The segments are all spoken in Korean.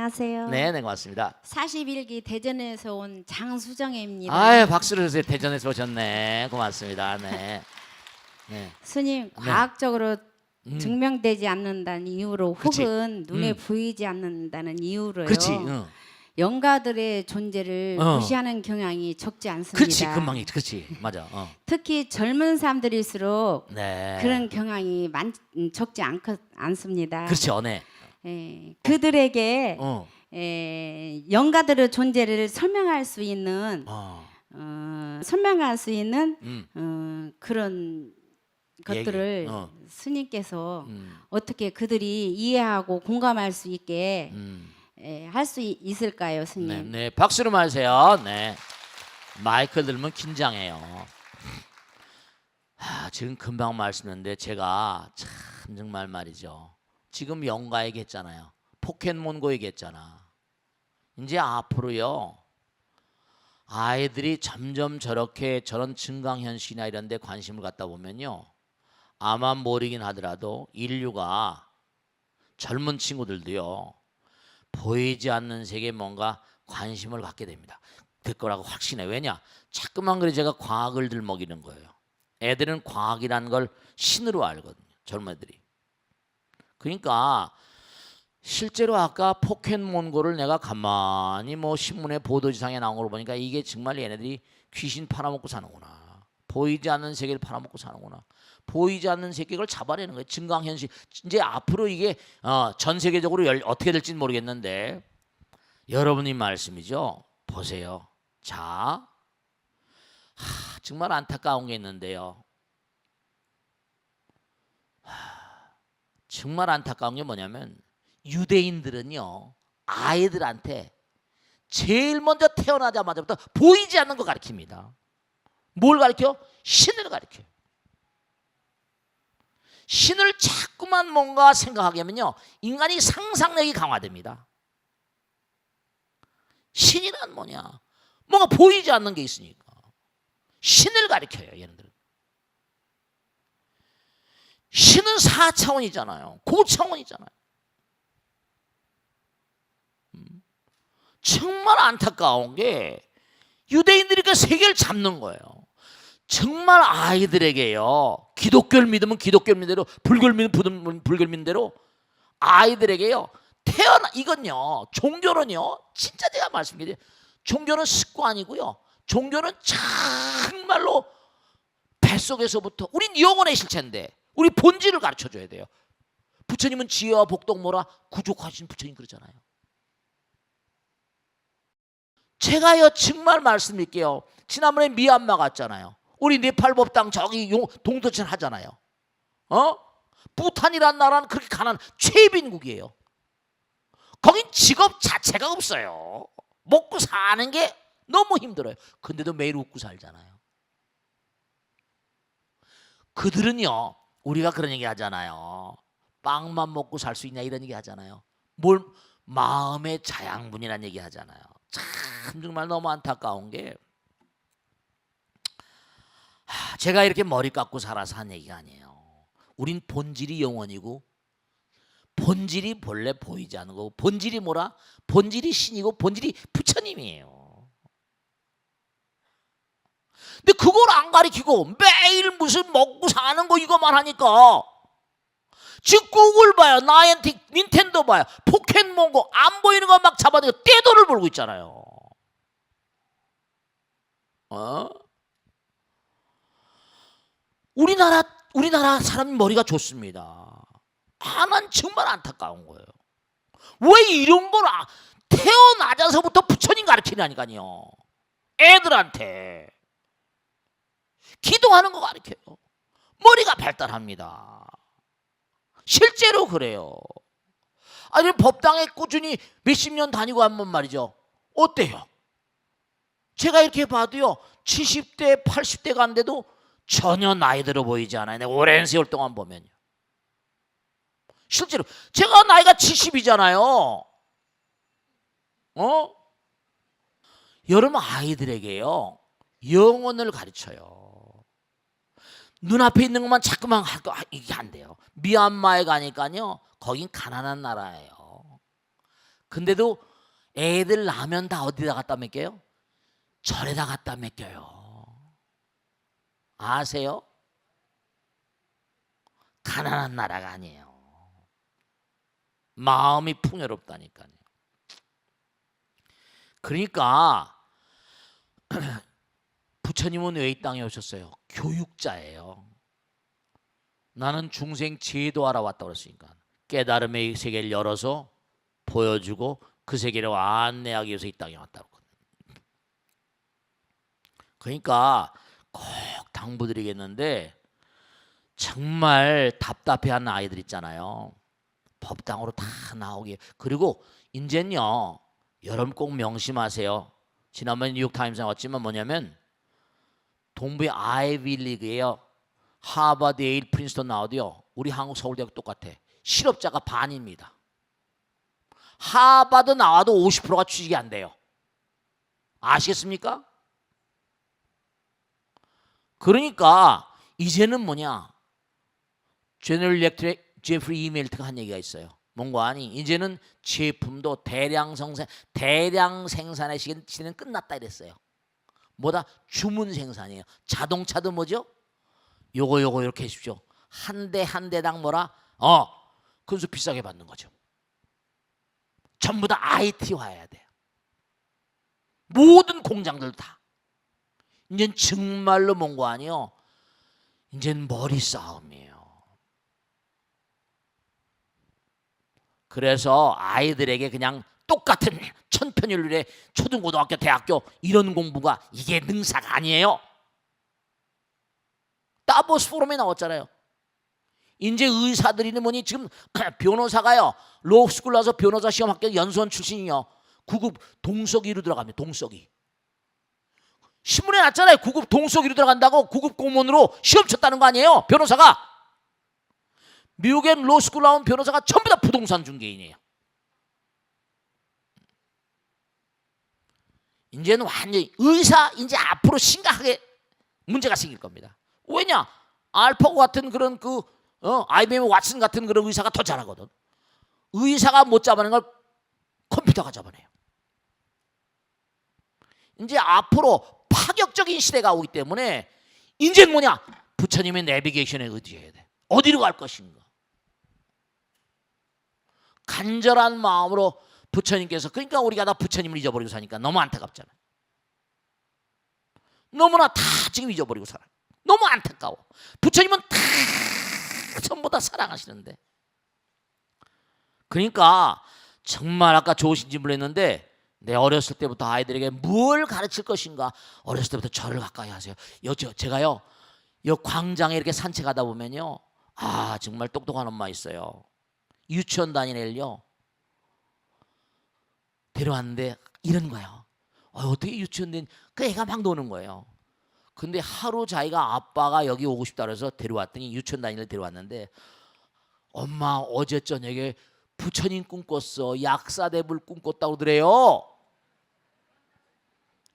안녕하세요. 네, 네, 고맙습니다. 41기 대전에서 온 장수정입니다. 아유, 박수를 주세요. 대전에서 오셨네. 고맙습니다. 네. 네. 스님, 과학적으로 음. 증명되지 않는다는 이유로 그치. 혹은 눈에 음. 보이지 않는다는 이유로요. 그렇지. 응. 영가들의 존재를 어. 무시하는 경향이 적지 않습니다. 그렇지. 금방 그렇지. 맞아. 어. 특히 젊은 사람들일수록 네. 그런 경향이 많, 음, 적지 않, 않습니다. 그렇죠. 네. 예, 그들에게 어. 에, 영가들의 존재를 설명할 수 있는 어. 어, 설명할 수 있는 음. 어, 그런. 것들을 어. 스님께서 음. 어떻게 그들이 이해하고 공감할 수 있게 음. 할수 있을까요, 스님? 네, 네. 박수를 마세요. 네. 마이크 들면 긴장해요. 아, 지금 금방 말씀했는데 제가 참 정말 말이죠. 지금 영가 얘기했잖아요. 포켓몬고 얘기했잖아. 이제 앞으로요. 아이들이 점점 저렇게 저런 증강현실이나 이런 데 관심을 갖다 보면요. 아마 모르긴 하더라도 인류가 젊은 친구들도요. 보이지 않는 세계에 뭔가 관심을 갖게 됩니다. 될 거라고 확신해. 왜냐? 자꾸만 그래 제가 과학을 들먹이는 거예요. 애들은 과학이라는 걸 신으로 알거든요. 젊은 애들이. 그러니까 실제로 아까 포켓몬고를 내가 가만히 뭐 신문에 보도지상에 나온 걸 보니까 이게 정말 얘네들이 귀신 팔아먹고 사는구나. 보이지 않는 세계를 팔아먹고 사는구나. 보이지 않는 세계를 잡아내는 거예요. 증강현실. 이제 앞으로 이게 어, 전 세계적으로 열, 어떻게 될지는 모르겠는데 여러분이 말씀이죠. 보세요. 자, 하, 정말 안타까운 게 있는데요. 정말 안타까운 게 뭐냐면 유대인들은요 아이들한테 제일 먼저 태어나자마자부터 보이지 않는 거 가르칩니다. 뭘 가르쳐? 신을 가르쳐요. 신을 자꾸만 뭔가 생각하게 하면요 인간이 상상력이 강화됩니다. 신이란 뭐냐? 뭔가 보이지 않는 게 있으니까 신을 가리켜요 얘네들은. 신은 4차원이잖아요. 고차원이잖아요. 음. 정말 안타까운 게 유대인들이 그 세계를 잡는 거예요. 정말 아이들에게요. 기독교를 믿으면 기독교 믿음대로, 불교를 믿으면 불교 믿음대로 아이들에게요. 태어나 이건요. 종교는요. 진짜 제가 말씀드려요. 종교는 습관이고요. 종교는 정말로 뱃속에서부터 우린 영혼의 실체인데 우리 본질을 가르쳐 줘야 돼요. 부처님은 지혜와 복덕 뭐라 구족하신 부처님 그러잖아요. 제가요 정말 말씀드릴게요. 지난번에 미얀마 갔잖아요. 우리 네팔 법당 저기 용, 동두천 하잖아요. 어? 부탄이란 나라는 그렇게 가난 최빈국이에요. 거긴 직업 자체가 없어요. 먹고 사는 게 너무 힘들어요. 근데도 매일 웃고 살잖아요. 그들은요, 우리가 그런 얘기 하잖아요. 빵만 먹고 살 수 있냐 이런 얘기 하잖아요. 뭘 마음의 자양분이라는 얘기 하잖아요. 참 정말 너무 안타까운 게 하, 제가 이렇게 머리 깎고 살아서 한 얘기가 아니에요. 우린 본질이 영원이고 본질이 본래 보이지 않는 거고 본질이 뭐라? 본질이 신이고 본질이 부처님이에요. 근데 그걸 안 가리키고 매일 무슨 먹고 사는 거 이거만 하니까 지금 구글 봐요, 나이엔틱, 닌텐도 봐요, 포켓몬고 안 보이는 거 막 잡아내고 떼돈을 벌고 있잖아요. 어? 우리나라 우리나라 사람 머리가 좋습니다. 아, 난 정말 안타까운 거예요. 왜 이런 걸 아, 태어나자서부터 부처님 가르치냐니까요. 애들한테 기도하는 거 가르쳐요. 머리가 발달합니다. 실제로 그래요. 아니 법당에 꾸준히 몇십 년 다니고 한번 말이죠. 어때요? 제가 이렇게 봐도요. 70대, 80대 간데도 전혀 나이 들어 보이지 않아요. 내가 오랜 세월 동안 보면요. 실제로 제가 나이가 70이잖아요. 어? 여러분 아이들에게요. 영혼을 가르쳐요. 눈앞에 있는 것만 자꾸만 할거 이게 안 돼요. 미얀마에 가니까요. 거긴 가난한 나라예요. 근데도 애들 라면 다 어디다 갖다 맡겨요? 절에다 갖다 맡겨요. 아세요? 가난한 나라가 아니에요. 마음이 풍요롭다니까요. 그러니까 부처님은 왜 이 땅에 오셨어요? 교육자예요. 나는 중생 제도하러 왔다 그랬으니까 깨달음의 세계를 열어서 보여주고 그 세계를 안내하기 위해서 이 땅에 왔다고. 그러니까 꼭 당부드리겠는데 정말 답답해하는 아이들 있잖아요. 법당으로 다 나오게. 그리고 이제는요. 여러분 꼭 명심하세요. 지난번 뉴욕 타임스에 왔지만 뭐냐면 동부의 아이비리그예요. 하버드, 예일, 프린스턴 나오도요. 우리 한국 서울대학 똑같아. 실업자가 반입니다. 하버드 나와도 50%가 취직이 안 돼요. 아시겠습니까? 그러니까 이제는 뭐냐? 제너럴 일렉트릭 제프리 이멜트가 한 얘기가 있어요. 뭔가 아니 이제는 제품도 대량 생산 대량 생산의 시대는 끝났다 이랬어요. 뭐다 주문 생산이에요. 자동차도 뭐죠? 요거 요거 이렇게 해주십시오. 한 대 한 대당 뭐라? 어, 근수 비싸게 받는 거죠. 전부 다 IT화해야 돼요. 모든 공장들 다. 이젠 정말로 뭔 거 아니요. 이젠 머리 싸움이에요. 그래서 아이들에게 그냥 똑같은 천 편일률의 초등고등학교, 대학교 이런 공부가 이게 능사가 아니에요. 다보스 포럼에 나왔잖아요. 이제 의사들이는 뭐니 지금 변호사가요 로스쿨 나서 변호사 시험 합격 연수원 출신이요 9급 동석이로 들어갑니다. 동석이 신문에 났잖아요. 9급 동석이로 들어간다고 9급 공무원으로 시험 쳤다는 거 아니에요? 변호사가 미국엔 로스쿨 나온 변호사가 전부 다 부동산 중개인이에요. 이제는 완전히 의사 이제 앞으로 심각하게 문제가 생길 겁니다. 왜냐? 알파고 같은 그런 그 어, IBM 왓슨 같은 그런 의사가 더 잘하거든. 의사가 못 잡아낸 걸 컴퓨터가 잡아내요. 이제 앞으로 파격적인 시대가 오기 때문에 이제 뭐냐? 부처님의 내비게이션에 의지해야 돼. 어디로 갈 것인가? 간절한 마음으로 부처님께서 그러니까 우리가 다 부처님을 잊어버리고 사니까 너무 안타깝잖아. 너무나 다 지금 잊어버리고 살아. 너무 안타까워. 부처님은 다 전부 다 사랑하시는데. 그러니까 정말 아까 좋으신 질문을 했는데 내 어렸을 때부터 아이들에게 뭘 가르칠 것인가 어렸을 때부터 절을 가까이 하세요. 여저 제가요 여 광장에 이렇게 산책하다 보면요 아 정말 똑똑한 엄마 있어요. 유치원 다니는 애를요 데려왔는데 이런 거예요. 어, 어떻게 유치원 된 그 애가 막 노는 거예요. 근데 하루 자기가 아빠가 여기 오고 싶다 그래서 데려왔더니 유치원 다니는 애 데려왔는데 엄마 어제 저녁에 부처님 꿈꿨어. 약사대불 꿈꿨다고 그래요.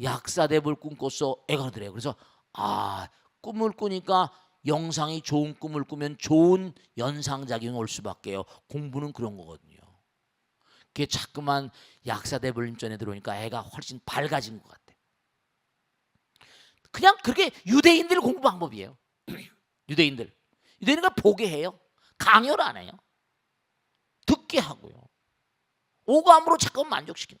약사대불 꿈꿨어. 애가 그러더래요. 그래서 아 꿈을 꾸니까 영상이 좋은 꿈을 꾸면 좋은 연상작용이 올 수밖에요. 공부는 그런 거거든요. 그게 자꾸만 약사대불 전에 들어오니까 애가 훨씬 밝아진 것 같아. 그냥 그렇게 유대인들 공부 방법이에요. 유대인들. 유대인은 보게 해요. 강요를 안 해요. 듣게 하고요. 오감으로 자꾸 만족시키는.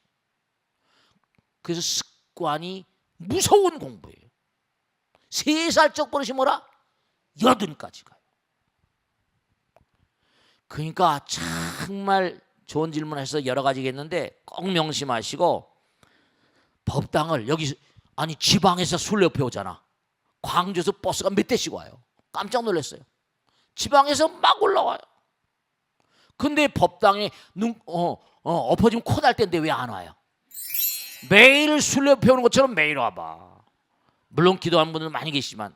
그래서 습관이 무서운 공부예요. 세 살적 버릇이 뭐라? 여든까지 가요. 그러니까 정말 좋은 질문해서 여러 가지겠는데 꼭 명심하시고 법당을 여기 아니 지방에서 술 옆에 오잖아. 광주에서 버스가 몇 대씩 와요. 깜짝 놀랐어요. 지방에서 막 올라와요. 근데 법당에 눈, 어, 어, 엎어지면 코날 텐데 왜 안 와요? 매일 술 옆에 오는 것처럼 매일 와봐. 물론 기도하는 분들 많이 계시지만